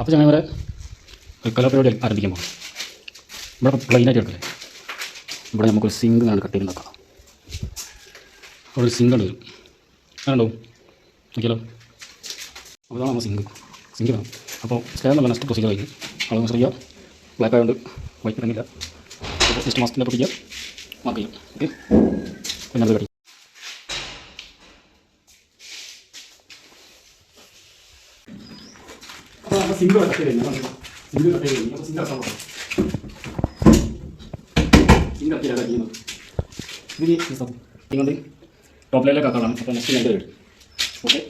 അപ്പോൾ ഞങ്ങൾ ഇവിടെ കളർ പരിപാടി ആരംഭിക്കാൻ പോകും ഇവിടെ പ്ലെയിനായിട്ട് എടുക്കല്ലേ? ഇവിടെ നമുക്കൊരു സിങ്ക് ആണ് കട്ട് ചെയ്ത് നോക്കാം അവിടെ ഒരു സിങ്ക് ഉണ്ട് വരും. ആണല്ലോ നോക്കിയാലോ? അപ്പോൾ ഇതാണ് നമ്മൾ സിങ്ക് സിങ്ക് വേണം അപ്പോൾ സ്കാൻ നല്ല നെക്സ്റ്റ് പ്രൊസീജർ ആയിരിക്കും. അളവ് ശ്രമിക്കുക ബ്ലാക്ക് ആയതുകൊണ്ട് വൈറ്റ് ഇറങ്ങില്ല ജസ്റ്റ് മാസ്കിന്റെ പൊട്ടിക്കുക മാർക്ക് ചെയ്യാം. ഓക്കെ പിന്നെ ഞങ്ങൾ അപ്പോൾ സിങ്ക് കട്ട് ചെയ്ത് കഴിഞ്ഞാൽ സിങ്ക് കട്ട് ചെയ്ത് കഴിഞ്ഞാൽ സിങ്ക് പോകും സിങ്ക് കട്ട് ചെയ്യുന്നത് ഇത് ടോപ്പ് ലൈനിലേക്ക് ആക്കാനാണ് അപ്പോൾ നെക്സ്റ്റ് ഞാൻ ഓക്കെ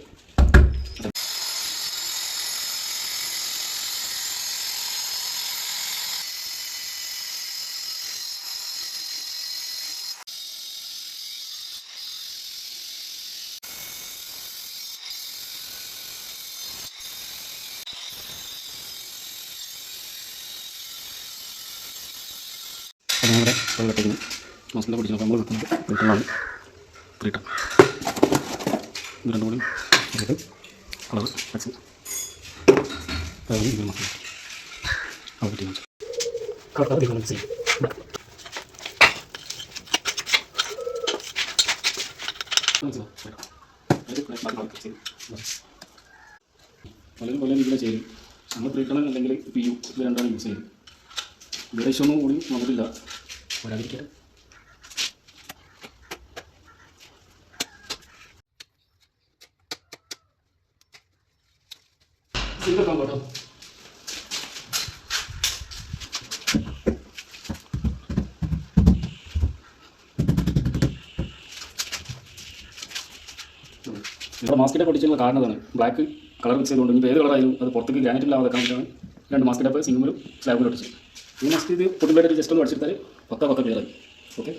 നമ്മുടെ വെള്ളത്തേക്ക് മസാല പിടിച്ച് നമ്മൾ വെക്കുന്നത് വീട്ടിലാണ് ത്രീട്ടം ഇത് രണ്ടും കൂടി ചെയ്ത് കളർ വെച്ച് അതായത് ഇത് മസാല അത് പറ്റി കളർ ഇത് മിക്സ് ചെയ്യും ഇവിടെ. ചെയ്യും. പലരും പല രീതിയിലാണ് ചെയ്യും. നമ്മൾ ത്രീട്ടണം അല്ലെങ്കിൽ പി യു ഇത് രണ്ടാണ് യൂസ് ചെയ്യുന്നത്. വിദേശമൊന്നും കൂടി നമുക്കില്ല വരാതിരിക്കാൻ സിംഗിൾ കേട്ടോ നമ്മുടെ മാസ്കിന്റെ പൊട്ടിച്ചുള്ള കാരണം അതാണ് ബ്ലാക്ക് കളർ മിക്സ് ചെയ്തുകൊണ്ട് ഇനി ഏത് കളറായാലും അത് പുറത്തേക്ക് ഗ്രാനൈറ്റ് ഇല്ലാതെ വെക്കാൻ വേണ്ടിയാണ് രണ്ട് മാസ്കിന്റെ സിംഗിളും സ്ലാബിലും ഒട്ടിച്ചു ഈ മാസ്ക് ഇത് പൊട്ടുമ്പോഴായിട്ട് ജസ്റ്റ് ഒന്ന് അടിച്ചെടുത്താൽ पक्का पक्का मेरा भाई ओके